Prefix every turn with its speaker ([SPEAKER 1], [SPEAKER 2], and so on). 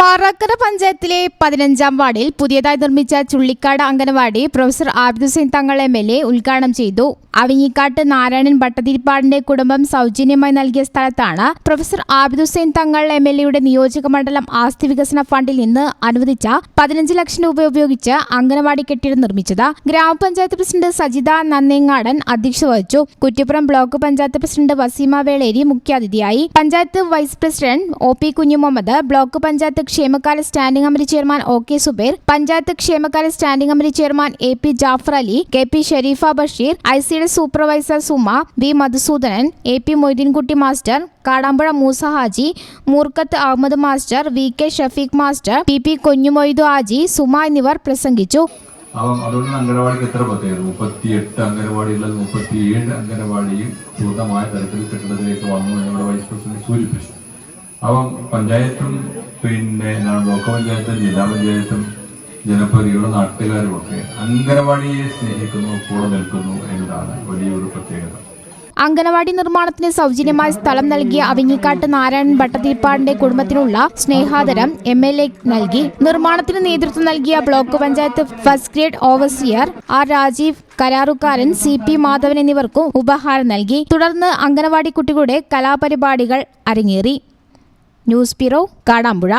[SPEAKER 1] മാറാക്കര പഞ്ചായത്തിലെ പതിനഞ്ചാം വാർഡിൽ പുതിയതായി നിർമ്മിച്ച Chullikkad anganwadi professor Abid Hussain Thangal M L A ഉദ്ഘാടനം ചെയ്തു. അവിങ്ങിക്കാട്ട് നാരായണൻ ഭട്ടതിരിപ്പാടിന്റെ കുടുംബം സൗജന്യമായി നൽകിയ സ്ഥലത്താണ് professor Abid Hussain Thangal M L എയുടെ നിയോജക മണ്ഡലം ആസ്തി വികസന ഫണ്ടിൽ നിന്ന് അനുവദിച്ച പതിനഞ്ച് ലക്ഷം രൂപ ഉപയോഗിച്ച് അംഗനവാടി കെട്ടിടം നിർമ്മിച്ചത്. ഗ്രാമപഞ്ചായത്ത് പ്രസിഡന്റ് സജിത നന്നേങ്ങാടൻ അധ്യക്ഷത വഹിച്ചു. കുറ്റിപ്പുറം ബ്ലോക്ക് പഞ്ചായത്ത് പ്രസിഡന്റ് വസീമ വേളേരി മുഖ്യാതിഥിയായി. Panchayat vice president O P Kunjumuhammed block panchayat ക്ഷേമകാല standing committee chairman O K Zubair panchayat ക്ഷേമകാല standing committee chairman A P Jafar Ali K P Sharifa Basheer I സിയുടെ supervisor Suma V Madhusoodanan A P Moideenkutty master Kadampuzha Moosa Haji Moorkkath Ahammed master V K Shafeeq master P P Kunjumoythu Haji Suma എന്നിവർ പ്രസംഗിച്ചു.
[SPEAKER 2] അപ്പം അതുകൊണ്ട് അംഗനവാടിക്ക് എത്ര പ്രത്യേകത മുപ്പത്തിയെട്ട് അംഗനവാടിയുള്ളത് മുപ്പത്തിയേഴ് അംഗനവാടിയും പൂർണമായ തരത്തിൽ കെട്ടിടത്തിലേക്ക് വന്നു ഞങ്ങളുടെ വൈസ് പ്രസിഡന്റ് സൂചിപ്പിച്ചു. അപ്പം പഞ്ചായത്തും പിന്നെ ബ്ലോക്ക് പഞ്ചായത്തും ജില്ലാ പഞ്ചായത്തും ജനപ്രതികളും നാട്ടുകാരും ഒക്കെ അംഗനവാടിയെ സ്നേഹിക്കുന്നു കൂടെ നിൽക്കുന്നു എന്നതാണ് വലിയൊരു പ്രത്യേകത.
[SPEAKER 1] അംഗനവാടി നിർമ്മാണത്തിന് സൗജന്യമായി സ്ഥലം നൽകിയ അവിങ്ങിക്കാട്ട് നാരായണൻ ഭട്ടതിരിപ്പാടിന്റെ കുടുംബത്തിനുള്ള സ്നേഹാദരം എം എൽ എ നൽകി. നിർമ്മാണത്തിന് നേതൃത്വം നൽകിയ block panchayat first grade overseer R Rajeev കരാറുകാരൻ സി പി മാധവൻ എന്നിവർക്കും ഉപഹാരം നൽകി. തുടർന്ന് അംഗനവാടി കുട്ടികളുടെ കലാപരിപാടികൾ അരങ്ങേറി. News bureau Kadampuzha